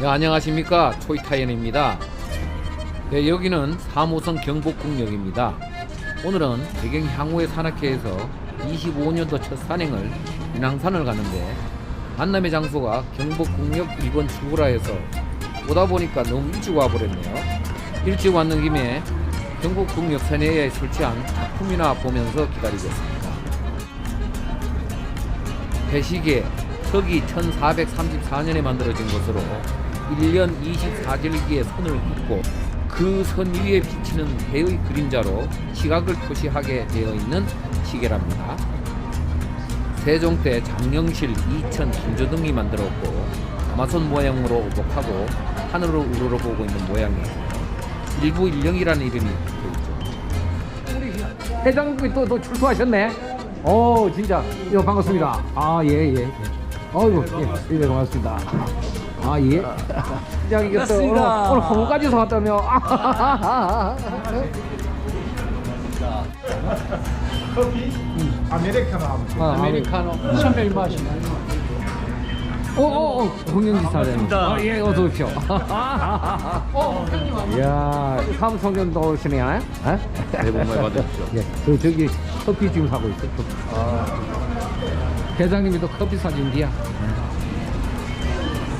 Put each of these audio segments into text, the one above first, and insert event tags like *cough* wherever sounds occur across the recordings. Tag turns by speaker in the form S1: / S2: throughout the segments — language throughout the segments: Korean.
S1: 네, 안녕하십니까 초이타이언입니다. 네, 여기는 3호선 경복궁역입니다. 오늘은 배경 향후의 산악회에서 25년도 첫 산행을 인왕산을 가는데 만남의 장소가 경복궁역 1번 출구라 해서 오다 보니까 너무 일찍 와버렸네요. 일찍 왔는 김에 경복궁역 산내에 설치한 작품이나 보면서 기다리겠습니다. 배시계 서기 1434년에 만들어진 것으로 1년 24절기에 선을 긋고 그 선 위에 비치는 해의 그림자로 시각을 표시하게 되어 있는 시계랍니다. 세종 때 장영실, 이천, 김조등이 만들었고 가마손 모양으로 오복하고 하늘을 우러러보고 있는 모양이에요. 일부 일령이라는 이름이 있죠. 회장님이 또, 또 출소하셨네. 오 진짜 이거 반갑습니다. 아 예 예. 어이구 예, 예 고맙습니다. 아 예. 야 이게 또 오늘. 오늘 홍까지 사왔다며.
S2: 아메리카노 하면
S1: 아,
S3: 아메리카노 선배님 마시나요?
S1: 오오오 홍영지 사장님.
S3: 반갑습니다.
S1: 아, 예 어서 오십시오. 어 형님. 이야 삼성전도 오시네. 에?
S2: 새해 복 많이 받으십시오.
S1: 예, 저 저기 커피 지금 사고 있어. 커피. 회장님이 또 커피 사준디야.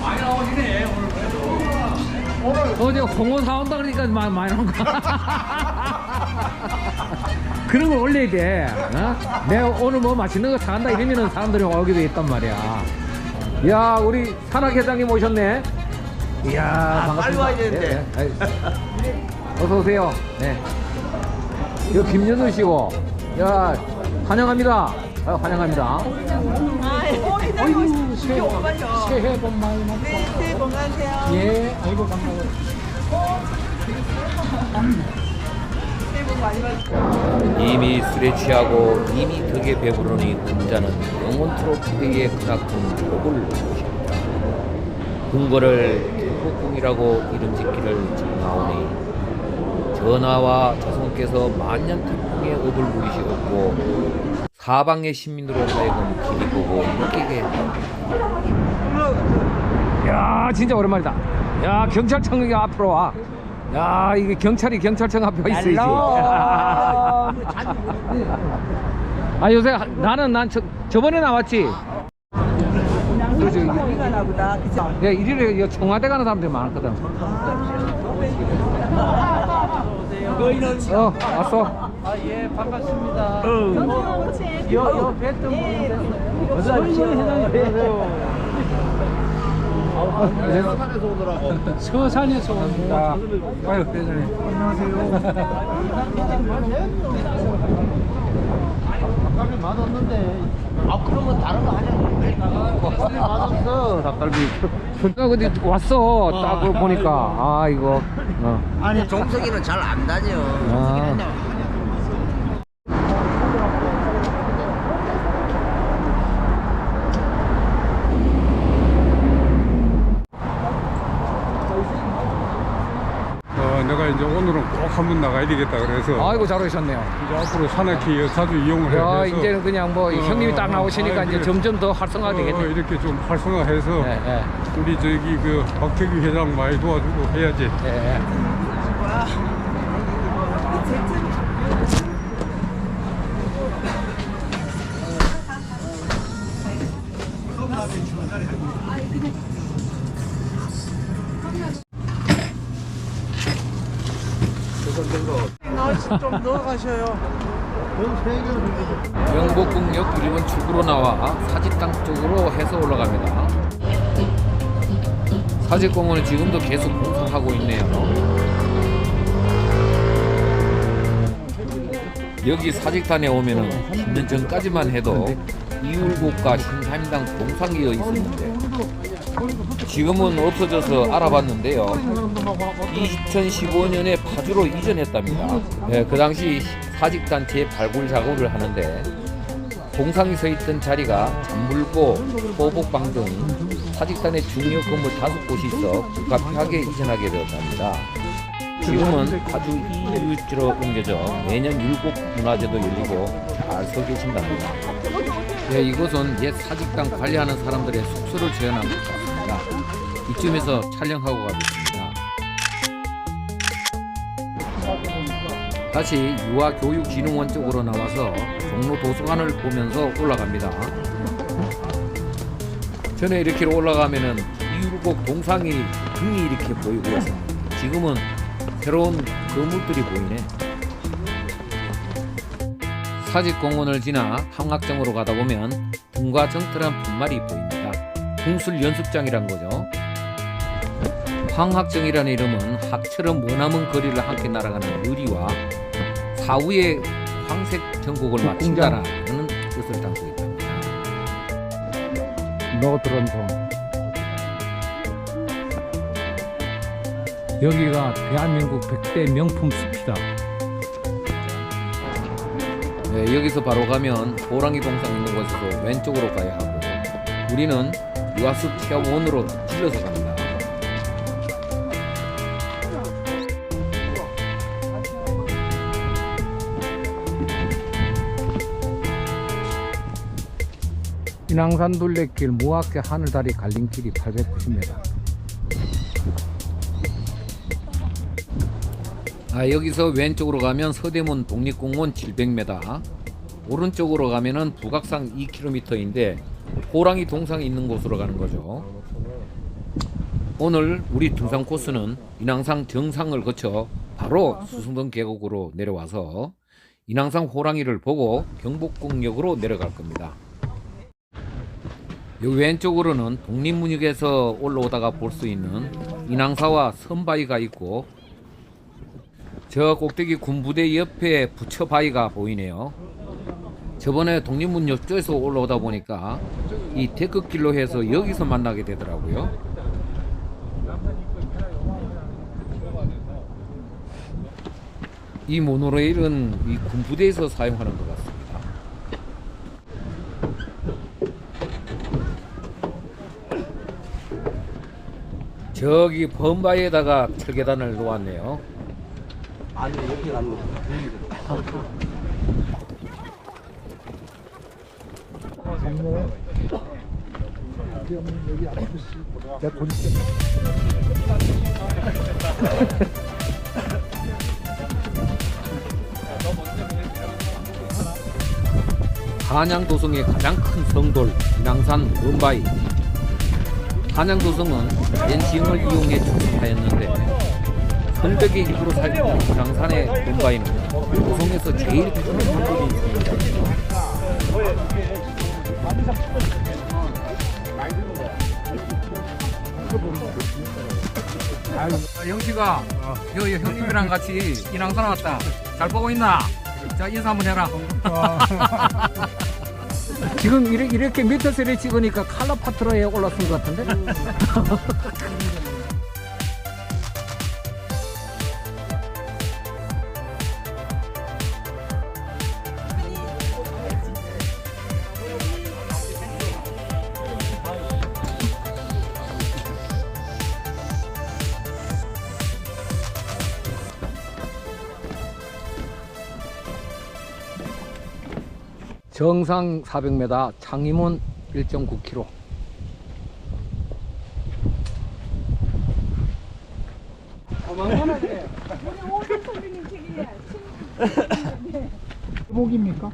S3: 많이 나오시네 오늘 그래도
S1: 어제 홍어 사온다 그러니까 많이, 많이 나온 거. 그런 걸 올려야 돼. 어? 내가 오늘 뭐 맛있는 거 사간다 이러면은 사람들이 오기도 했단 말이야. 야, 우리 산악 회장님 오셨네. 이야, 반갑습니다.
S2: 빨리 와야 되는데.
S1: 예, 예. 어서 오세요. 네. 이거 김연우 씨고. 야, 환영합니다. 아, 환영합니다.
S4: 아이고, 새해 복
S3: 새해 복 많이 받고
S4: 네, 새해 복 많으세요.
S3: 예 아이고 반가워요
S4: 새해 복 많이 받으세요.
S1: 이미 술에 취하고 이미 덕에 배부르니 혼자는 영원 트로피의 그나큰 복을 모십니다. 궁궐을 경복궁이라고 이름 짓기를 청하오니 전하와 자손께서 만년 태풍의 업을 누리시었고 사방의 시민으로 하여금 길이 보고 느끼게 야 진짜 오랜만이다 야 경찰청 앞으로 와 야, 이게 경찰이 경찰청 앞에 와 있어야지. *laughs* 아, 요새 하- 나는 난 저, 저번에 나왔지.
S4: 나보다, 그죠?
S1: 야, 이리로 여 청와대 가는 사람들이 많거든. 어, 왔어.
S3: 아예 반갑습니다
S4: 요,
S3: 요 뵀던 분인데 어서
S2: 산에서 오더라고.
S3: 서산에서 옵니다
S1: 아유, 회장님.
S2: 닭갈비 맛없는데. 아 그러면 다른 거 하냐? 닭갈비 맛없어. 닭갈비.
S1: 나 근데 왔어. 딱 보니까. 아, 이거. 어.
S2: 아니 종석이는 잘 안 다녀.
S1: 아.
S5: 어, 내가 이제 오늘은 꼭 한번 나가야 되겠다 그래서
S1: 아이고, 잘 오셨네요.
S5: 이제 앞으로 산악회 자주 이용을
S1: 야,
S5: 해서
S1: 이제는 그냥 뭐
S5: 어,
S1: 형님이 딱
S5: 어,
S1: 나오시니까
S5: 아,
S1: 이제
S5: 그래.
S1: 점점 더 활성화가
S5: 어,
S1: 되겠네.
S5: 이렇게 좀 활성화해서
S1: 예, 예,
S5: 우리 저기 그 박태규 회장 많이 도와주고 해야지.
S1: 예, 예.
S4: 날씨 좀 넣어가셔요.
S1: 영복궁역 1번 출구로 나와 사직당 쪽으로 해서 올라갑니다. 사직공원은 지금도 계속 공사하고 있네요. 여기 사직단에 오면은 10년 전까지만 해도 이율곡과 신사임당 동상이어 있었는데 지금은 없어져서 알아봤는데요. 2015년에 파주로 이전했답니다. 예, 그 당시 사직단 재발굴 작업을 하는데 동상이 서 있던 자리가 잠불고 호복방 등 사직단의 중요 건물 다섯 곳이 있어 불가피하게 이전하게 되었답니다. 지금은 파주 이유지로 옮겨져 매년 율곡 문화제도 열리고 잘 서 계신답니다. 네, 이곳은 옛 사직당 관리하는 사람들의 숙소를 것 같습니다. 이쯤에서 촬영하고 가겠습니다. 다시 유아교육진흥원 쪽으로 나와서 종로 도서관을 보면서 올라갑니다. 전에 이렇게 올라가면은 이율곡 동상이 등이 이렇게 보이고 있어. 지금은 새로운 건물들이 보이네. 사직공원을 지나 황학정으로 가다 보면 등과 정틀한 분말이 보입니다. 궁술 연습장이란 거죠. 황학정이라는 이름은 학처럼 머나먼 거리를 함께 날아가는 유리와 사후의 황색 전국을 맞춘다라는 뜻을 담고 있답니다.
S3: 노드런동 여기가 대한민국 100대 명품 숲이다
S1: 네, 여기서 바로 가면 호랑이 동상 있는 곳에서 왼쪽으로 가야 하고 우리는 유아숲 체험원으로 찔러서 갑니다.
S3: 인왕산 둘레길 무학계 하늘다리 갈림길이 890m
S1: 아, 여기서 왼쪽으로 가면 서대문 독립공원 700m, 오른쪽으로 가면은 북악산 2km인데 호랑이 동상이 있는 곳으로 가는 거죠. 오늘 우리 등산 코스는 인왕산 정상을 거쳐 바로 수승동 계곡으로 내려와서 인왕산 호랑이를 보고 경복궁역으로 내려갈 겁니다. 요 왼쪽으로는 독립문역에서 올라오다가 볼 수 있는 인왕사와 선바위가 있고 저 꼭대기 군부대 옆에 부처바위가 보이네요. 저번에 독립문 옆쪽에서 올라오다 보니까 이 데크길로 해서 여기서 만나게 되더라고요. 이 모노레일은 이 군부대에서 사용하는 것 같습니다. 저기 범바위에다가 철계단을 놓았네요. 한양도성의 가장 큰 성돌 인왕산 범바위. 한양도성은 옛 지형을 이용해 조성하였는데 설벽의 일부로 살던 인왕산의 범바위는 도성에서 제일 큰 성돌이 있습니다. 영식아, 여, 여 형님이랑 같이 인왕산 왔다. 잘 보고 있나? 자 인사 한번 해라.
S3: 지금 이렇게, 이렇게 미터세를 찍으니까 칼라 파트로에 올랐은 것 같은데 *laughs* 정상 400m 창림원 1.9km
S6: 복입니까?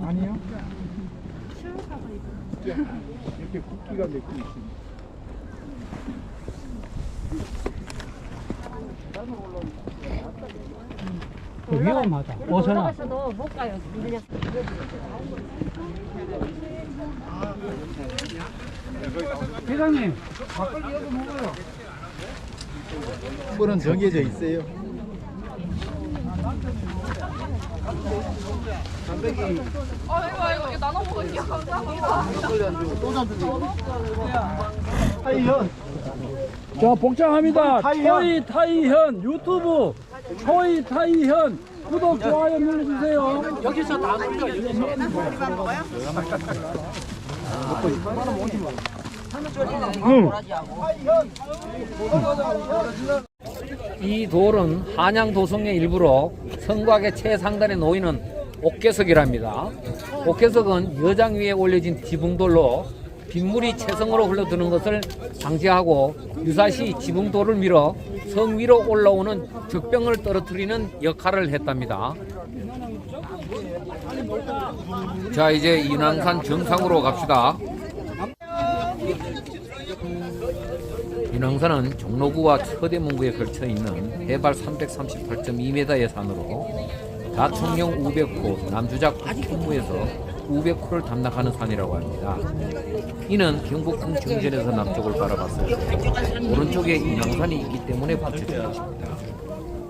S6: 아니요. 이렇게 국기가 몇개 있습니다.
S3: 위험하다. 어서나.
S7: 올라가서도 못 가요. 그냥
S3: 회장님
S2: 분은 정해져 있어요.
S3: 자 복장합니다. 초이 타이현 유튜브. 초이 타이현 구독 좋아요 눌러주세요. 여기서
S1: 다이 돌은 한양 도성의 일부로 성곽의 최상단에 놓이는 옥계석이랍니다. 옥계석은 여장 위에 올려진 지붕돌로 빗물이 채성으로 흘러드는 것을 방지하고 유사시 지붕돌을 밀어 성 위로 올라오는 적병을 떨어뜨리는 역할을 했답니다. 자 이제 인왕산 정상으로 갑시다. 인왕산은 종로구와 서대문구에 걸쳐 있는 해발 338.2m의 산으로 다총령 우백호, 남주작 북풍무에서 우백호를 담당하는 산이라고 합니다. 이는 경북 풍청전에서 남쪽을 바라봤을 때 오른쪽에 인왕산이 있기 때문에 붙여진 것입니다.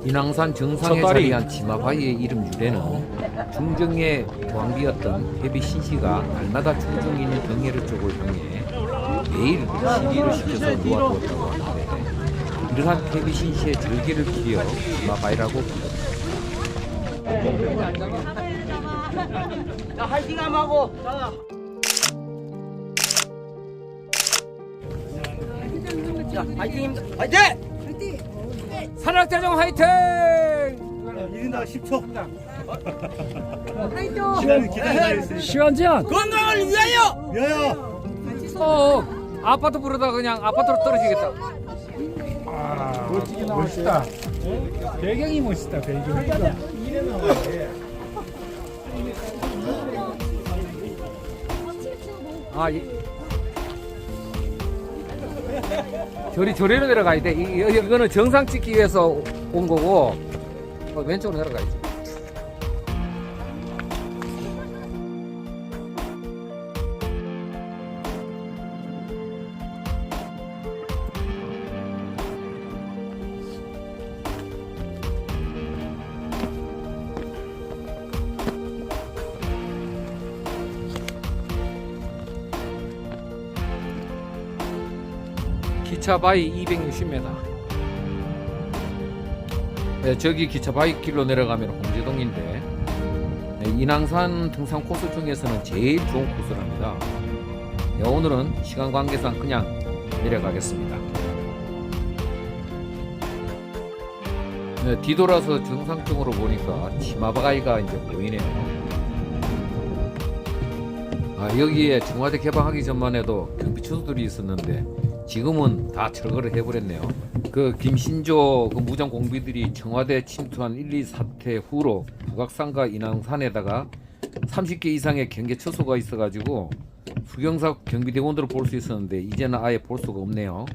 S1: 인왕산 정상에. 자리한 치마바위의 이름 유래는 중정의 왕비였던 해비 신씨가 날마다 중정에 있는 경계를 쪽을 향해 매일 시기를 시켜서 놓아두었다고 하는데 이러한 해비 신씨의 절기를 기리어 치마바위라고 부릅니다.
S8: 자 화이팅 하고. 자. 화이팅 화이팅!
S1: 산악대정 화이팅!
S8: 1인당 10초.
S9: 시간
S6: 시간 제한.
S8: 건강을 위하여! 위하여.
S1: 어, 아파트 부르다 그냥 아파트로 떨어지겠다.
S2: 멋지게 나왔다. 배경이 멋있다, 배경 이.
S1: 아, 이... 저리 저리로 내려가야 돼. 이, 이- 이거는 정상 찍기 위해서 온 거고 어, 왼쪽으로 내려가야지. 기차 바위 260m. 네, 저기 기차 바위 길로 내려가면 홍제동인데 네, 인왕산 등산 코스 중에서는 제일 좋은 코스랍니다. 네, 오늘은 시간 관계상 그냥 내려가겠습니다. 네, 뒤돌아서 정상 쪽으로 보니까 치마바위가 이제 보이네요. 아, 여기에 청와대 개방하기 전만 해도 경비초소들이 있었는데 지금은 다 철거를 해버렸네요. 그 김신조 그 무장 공비들이 청와대 침투한 1, 2 사태 후로 북악산과 인왕산에다가 30개 이상의 경계 초소가 있어가지고 수경사 경비대원들을 볼 수 있었는데 이제는 아예 볼 수가 없네요.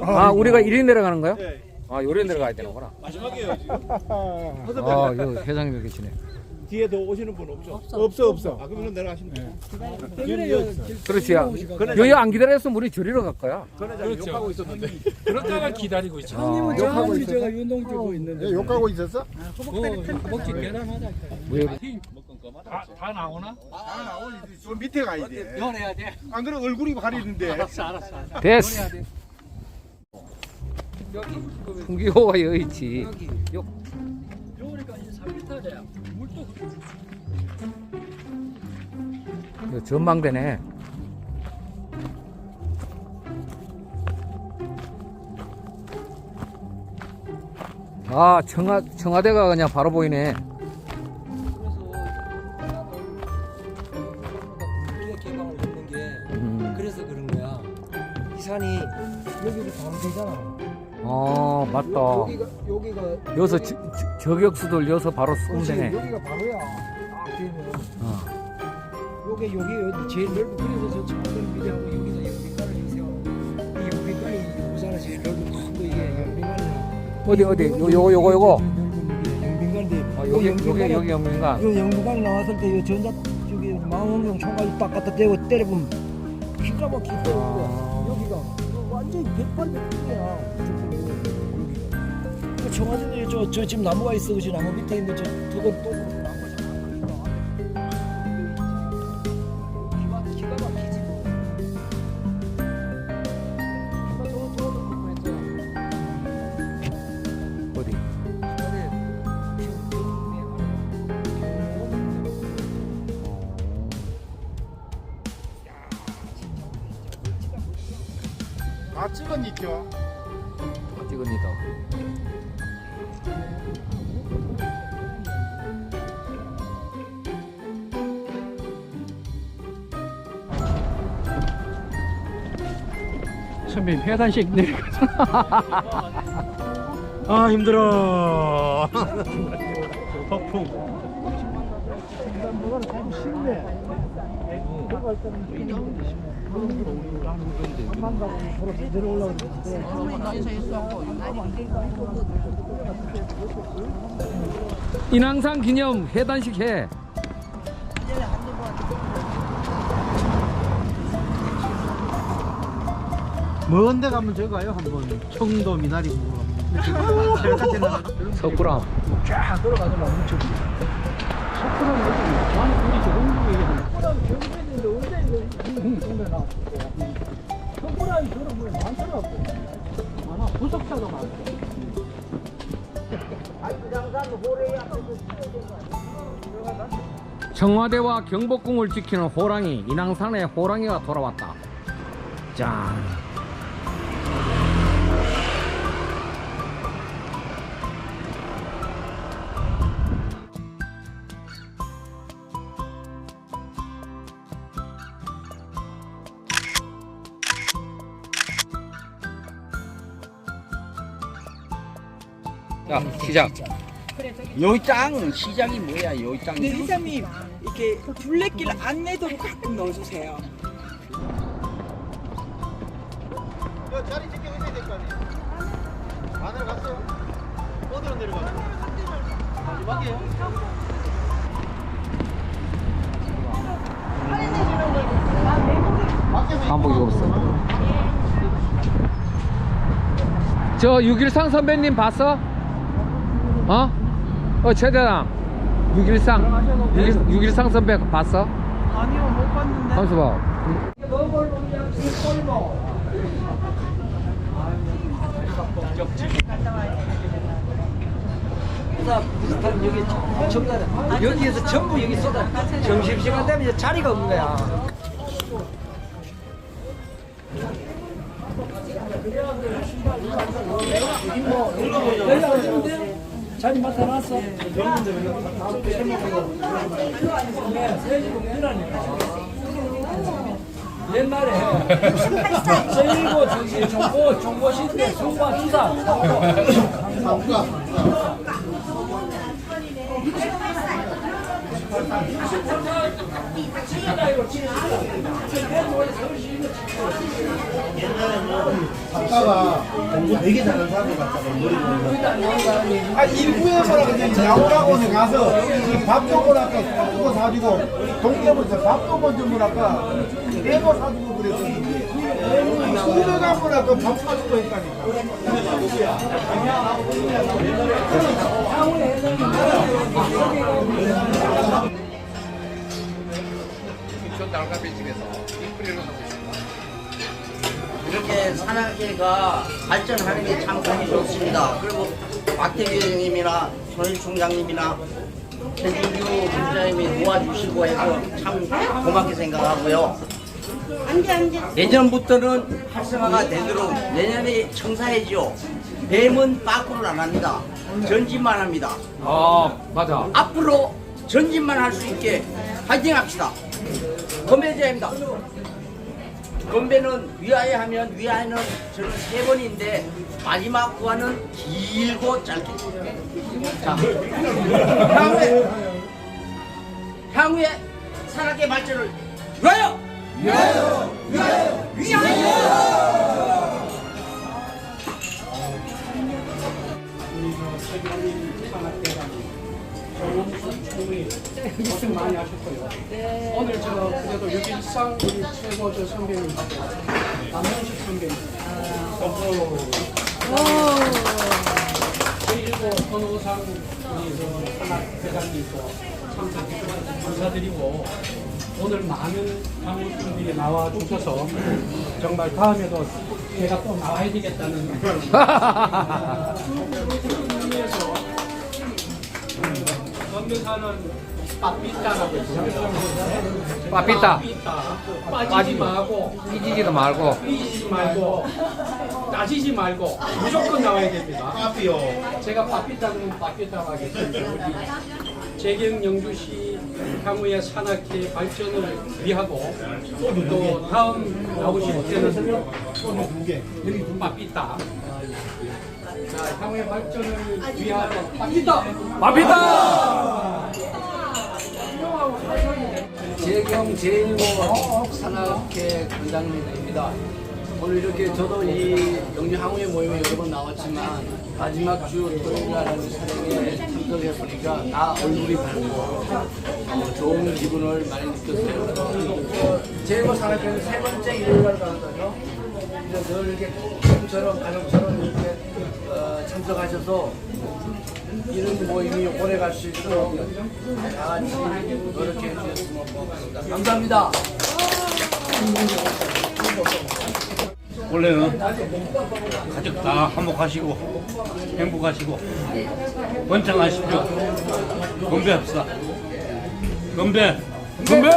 S1: 아, 우리가 이리 내려가는 거야? 아, 요리 내려가야 되는구나.
S8: 마지막이에요 지금
S1: 아, 여기 회장님 계시네.
S8: 뒤에 더 오시는 분 없죠?
S2: 없어, 없어.
S8: 아 그러면 내려가시면 돼요
S1: 그렇지. 여기 안 기다렸으면 우리 저리로 갈 거야.
S8: 그렇죠 욕하고 있었는데 *laughs*
S6: 그러다가 기다리고 있죠.
S1: 아, 욕하고 있어.
S6: 제가 운동 뛰고 있는데.
S2: 욕하고 있었어?
S6: 먹기 대단하다.
S1: 뭐 여기
S6: 다, 다 나오나?
S2: 저 밑에 가야 돼.
S6: 연해야 돼.
S2: 안 그래 얼굴이 가리는데.
S6: 알았어, 알았어.
S1: 됐어. 풍기호가 여기 있지. 요-
S6: 요리가 이제 3m래.
S1: 요 전망대네. 아 청와 청와대가 그냥 바로 보이네. 음.
S10: 산이 여기로 바로 되잖아.
S1: 어 맞다.
S10: 여 기가 여기가
S1: 여기서 저- 저- 저격수들 여기서 바로 쏘면
S10: 그렇지,
S1: 되네.
S10: 여기가 바로야. 딱 되면
S1: 어.
S10: 여기 여기 여기 제일 넓고 그래서 저 청와대를 비대하고 여기다 영빈관을 주세요. 이 영빈관이 우산에 제일 넓고 큰거 이게 영빈관이야.
S1: 어디 어디 요 요거 요거 요거.
S10: 영빈관인데
S1: 아, 여기 여기 여기 영민가.
S10: 이 영빈관 나왔을 때이 전자 저기 망원경 총알이 딱 갖다 대고 때려보면 기가 막히게
S1: 아.
S10: 여기가 이거 완전히 백발백중이야 그 청와대도 저, 저 지금 나무가 있어 그지? 나무 밑에 있는 저 저건 또
S6: 선배님 회단식 내려가서
S2: 아 힘들어. *laughs* 폭풍.
S1: 인왕산 기념 회단식 해.
S2: 먼데 가면 저기 가요? 한번 청도 미나리 보고
S1: 석굴암.
S6: 쫙 걸어가더라 엄청 석굴은 어디 저는 우리 조동구 얘기하는 석굴은 경주인데 언제 이거? 동네 나왔어 석굴은 저런 뭐 많더라고. 많아. 부석사도 많고
S1: 청와대와 경복궁을 지키는 호랑이 인왕산에 호랑이가 돌아왔다. 짠. 시작.
S8: 여기 땅 시장이 뭐야 여기 땅
S4: 네, 회장님 이렇게 둘레길 안내도로 가끔 넣어주세요.
S2: 자리 지켜 있어야 될거 아니야 안으로 갔어 어디로 내려가 마지막이에요
S1: 한복이 없어. 저 613 선배님 봤어? 어? 어 최대랑 613 613 선배 봤어?
S4: 아니요 못 봤는데.
S1: 한수 봐.
S11: 비슷한 여기 전부 여기에서 전부 여기 쏟아 점심시간 되면 이제 자리가 없는 거야 자리 맡아놨어. 옛날에 세일고 정신 정보 정보시대 송과 기사
S2: 아빠가 공부 되게 잘하는 사람이 같다고 머리 아 일부에서라 그냥 야구학원에 가서 밥도 먹으라까 밥도 사주고 동대문에서 밥도 먼저 먹으라까 애도 사주고 그랬었는데 수를 가보라까 밥 사주고 했다니까
S8: 이렇게 산악회가 발전하는 게 참 보기 좋습니다. 그리고 박태규 회장님이나 손일 총장님이나 최진규 본부장님이 도와주시고 해서 참 고맙게 생각하고요. 예전부터는 활성화가 되도록 내년에 청사해죠. 뱀은 빠꾸를 안 합니다. 전진만 합니다.
S1: 아 맞아.
S8: 앞으로 전진만 할 수 있게 파이팅 합시다. 건배제입니다. 건배는 위하여 하면 위하여는 저는 세 번인데 마지막 구간은 길고 짧게. 자, 향후에 향후에 산악의 발전을 위하여! 위하여! 위하여! 위하여!
S6: 고생 많이 하셨고요. 오늘 저 그래도 6일상 우리 최고 저 선배님 남명식 선배님. 제1고 선호상 우리 저 산악 회장님도 참석해주셔서 감사드리고 오늘 많은 방문분들이 나와 주셔서 정말 다음에도 제가 또 나와야 되겠다는 의미에서 *laughs* 건교사는 빠삐따라고 있어요.
S1: 빠삐따.
S6: 빠삐따. 빠지지 말고
S1: 삐지지도 말고.
S6: 삐지지 말고 따지지 말고 무조건 나와야 됩니다.
S2: 빠삐요
S6: 제가 빠삐따는 빠삐따로 하겠습니다. 우리 재경 영주시
S5: 향후의 산악회 발전을 위하고 또 다음 나오실 때는 여기 마삐다. 자, 향후의 발전을 위하고 마삐다. 마삐다.
S11: 재경 제1호 산악회 관장님입니다. 오늘 이렇게 저도 이 영주 항우의 모임에 여러 번 나왔지만 마지막 주 토요일 날 사령에 참석해 보니까 다 얼굴이 밝고 어, 좋은 기분을 많이 느꼈어요. 제1호 산악회는 세 번째 일요일 날 가는 거죠. 그래서 늘 이렇게 지금처럼 가족처럼 이렇게 어, 참석하셔서 이런 모임이 오래 갈 수 있도록 다 같이 노력해 주셨으면 고맙습니다. 감사합니다.
S5: 원래는 가족 다 화목하시고 행복하시고 번창하십시오. 건배합시다. 건배. 건배.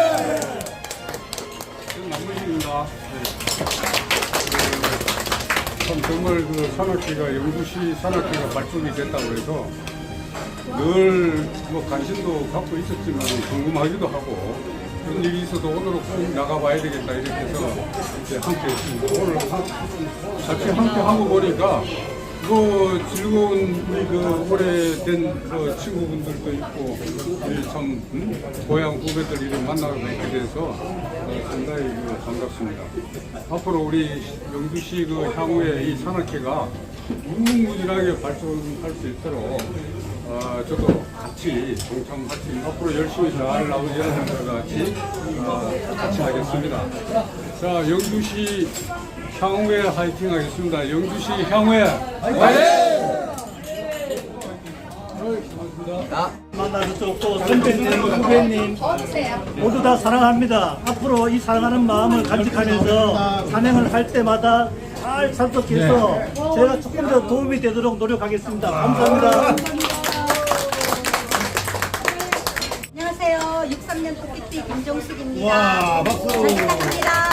S5: 남무입니다. 참 정말 그 산악회가 영주시 산악회가 발족이 됐다고 해서 늘 뭐 관심도 갖고 있었지만 궁금하기도 하고 그런 일이 있어도 오늘은 꼭 나가봐야 되겠다 이렇게 해서 이제 함께 했습니다. 오늘 하- 같이 함께 하고 보니까 그 즐거운 우리 그 오래된 그 친구분들도 있고 우리 참 음? 고향 후배들 이렇게 만나게 돼서 어, 상당히 그 반갑습니다. 앞으로 우리 영주시 그 향후에 이 산악회가 무궁무진하게 발전할 수 있도록 어, 저도 같이 동참할 수 있는 앞으로 열심히 잘 나오지 것 같이 어, 같이 하겠습니다. 자, 영주시 향후회 화이팅 하겠습니다. 영주시 향후회
S6: 만나서 또 선배님, 후배님 모두 다 사랑합니다. 앞으로 이 사랑하는 마음을 간직하면서 산행을 할 때마다 잘 참석해서 제가 조금 더 도움이 되도록 노력하겠습니다. 감사합니다.
S7: 안녕하세요. 63년 토끼띠 김종숙입니다.
S2: 와, 박수.
S7: 잘 부탁드립니다.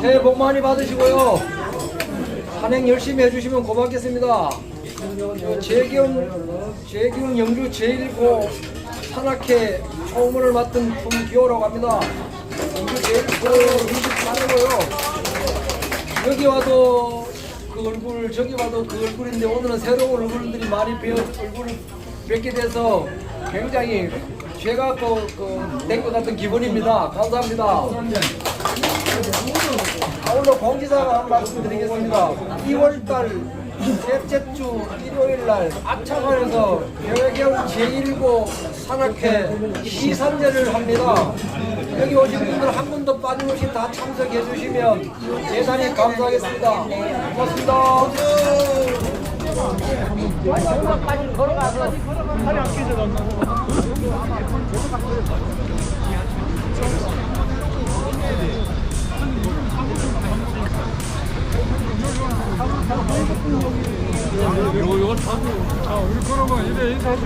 S11: 새해 복 많이 받으시고요. 산행 열심히 해주시면 고맙겠습니다. 재경, 재경 영주 제1고 산악회 총무를 맡은 품기호라고 합니다. 영주 제1고 24년고요. 여기 와도 그 얼굴, 저기 와도 그 얼굴인데 오늘은 새로운 얼굴들이 많이 뵈어, 얼굴을 뵙게 돼서 굉장히 죄가 그된것 같은 기분입니다. 감사합니다. 아, 오늘 공지사항 한 말씀 드리겠습니다. 2월달 셋째 주 일요일날 악창원에서 별경 제1고 산악회 시산제를 합니다. 여기 오신 분들 한 분도 빠짐없이 다 참석해 주시면 대단히 감사하겠습니다. 고맙습니다.
S5: 이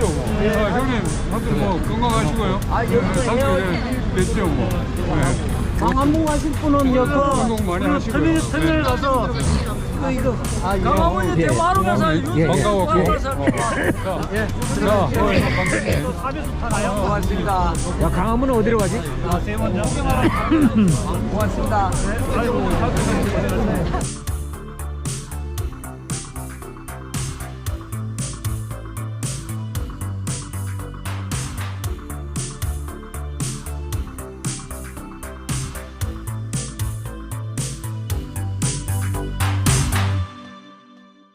S5: 뭐. 아, 형님 다들 뭐. 아 뭐. 네.
S6: 강한봉 하실 분은 여기
S5: 운동 많이 하시고요.
S6: 터미널 가서 그 이거 강한봉
S5: 예.
S6: 대화로 가서
S5: 예, 예. 반가웠고. 자, 자, 어, 반갑습니다.
S6: 사비수 타나요?
S11: 고맙습니다.
S1: 야 강화문은 어디로 가지?
S6: 아, 세번 *laughs*
S11: 고맙습니다.
S6: 아이고,